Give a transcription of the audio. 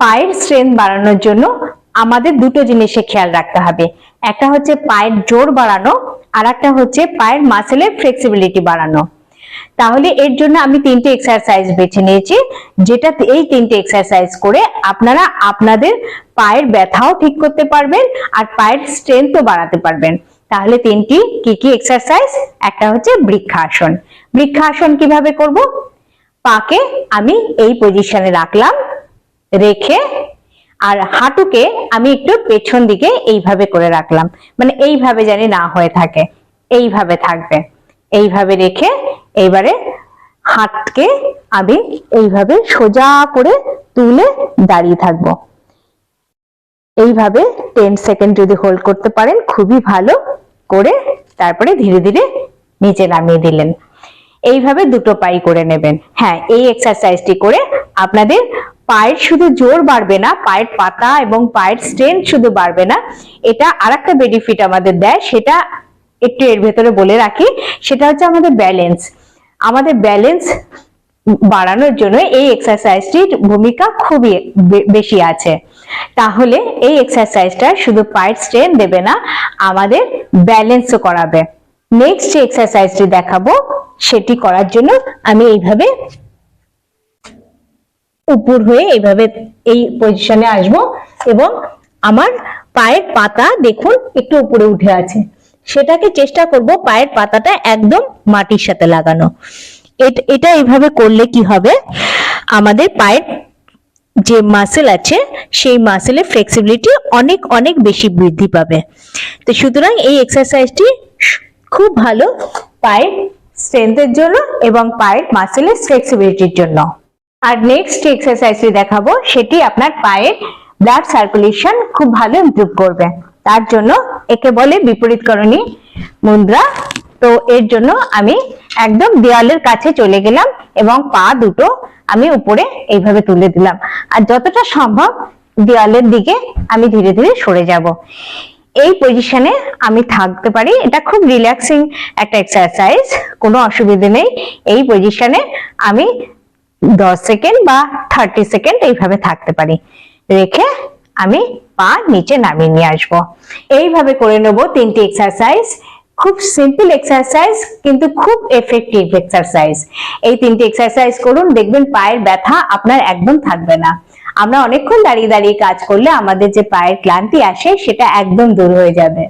পায়ের স্ট্রেংথ বাড়ানোর জন্য আমাদের দুটো জিনিসে খেয়াল রাখতে হবে। একটা হচ্ছে পায়ের জোর বাড়ানো, আর একটা হচ্ছে পায়ের মাসেলের ফ্লেক্সিবিলিটি বাড়ানো। তাহলে এর জন্য আমি তিনটে এক্সারসাইজ বেছে নিয়েছি, যেটা এই তিনটে এক্সারসাইজ করে আপনারা আপনাদের পায়ের ব্যথাও ঠিক করতে পারবেন, আর পায়ের স্ট্রেংথও বাড়াতে পারবেন। তাহলে তিনটি কি কি এক্সারসাইজ একটা হচ্ছে বৃক্ষাসন। বৃক্ষাসন কীভাবে করব? পাকে আমি এই পজিশনে রাখলাম রেখে আর হাঁটুকে আমি একটু পেছন দিকে এইভাবে করে রাখলাম। মানে এইভাবে জানি না হয়ে থাকে। এইভাবে থাকবে। এইভাবে রেখে এইবারে হাতকে আমি এইভাবে সোজা করে তুলে দাঁড়িয়ে থাকব। এইভাবে টেন সেকেন্ড যদি হোল্ড করতে পারেন, খুবই ভালো করে তারপরে ধীরে ধীরে নিচে নামিয়ে দিলেন। এইভাবে দুটো পাই করে নেবেন। হ্যাঁ এই এক্সারসাইজটি করে আপনাদের পায়ের শুধু জোর বাড়বে না, পায়ের পাতা এবং পায়ের স্ট্রেংথ শুধু বাড়বে না, এটা আর একটা বেনিফিট আমাদের দেয়, সেটা একটু এর ভেতরে বলে রাখি, সেটা হচ্ছে আমাদের ব্যালেন্স আমাদের ব্যালেন্স বাড়ানোর জন্য এই এক্সারসাইজটির ভূমিকা খুবই বেশি আছে। তাহলে এই এক্সারসাইজটা শুধু পায়ের স্ট্রেন দেবে না, আমাদের ব্যালেন্সও করাবে। নেক্সট যে এক্সারসাইজটি দেখাবো, সেটি করার জন্য আমি এইভাবে উপর হয়ে এইভাবে এই পজিশনে আসব এবং আমার পায়ের পাতা দেখুন একটু উপরে উঠে আছে। সেটাকে চেষ্টা করব পায়ের পাতাটা একদম মাটির সাথে লাগানো। এট- এইভাবে করলে কি হবে? আমাদের পায়ের যে মাসেল আছে, সেই মাসেলের ফ্লেক্সিবিলিটি অনেক অনেক বেশি বৃদ্ধি পাবে। তো সুতরাং এই এক্সারসাইজটি খুব ভালো পায়ের স্ট্রেংথের জন্য এবং পায়ের মাসেলের ফ্লেক্সিবিলিটির জন্য। আর নেক্সট এক্সারসাইজটি দেখাবো, সেটি আপনার পায়ের ব্লাড সার্কুলেশন খুব ভালো ইমপ্রুভ করবে। তার জন্য একে বলে বিপরীত বিপরীতকরণী মুদ্রা। তো এর জন্য আমি একদম দেওয়ালের কাছে চলে গেলাম এবং পা দুটো আমি উপরে এইভাবে তুলে দিলাম। আর যতটা সম্ভব দেওয়ালের দিকে আমি ধীরে ধীরে সরে যাব। এই পজিশনে আমি থাকতে পারি। এটা খুব রিল্যাক্সিং একটা এক্সারসাইজ কোনো অসুবিধে নেই। এই পজিশনে আমি দশ সেকেন্ড বা থার্টি সেকেন্ড এইভাবে থাকতে পারি। রেখে আমি পা নিচে নামিয়ে নিয়ে আসব। এইভাবে করে নেব তিনটি এক্সারসাইজ খুব সিম্পল এক্সারসাইজ কিন্তু খুব এফেক্টিভ এক্সারসাইজ এই তিনটি এক্সারসাইজ করুন, দেখবেন পায়ের ব্যথা আপনার একদম থাকবে না। আমরা অনেকক্ষণ দাঁড়িয়ে দাঁড়িয়ে কাজ করলে আমাদের যে পায়ের ক্লান্তি আসে, সেটা একদম দূর হয়ে যাবে।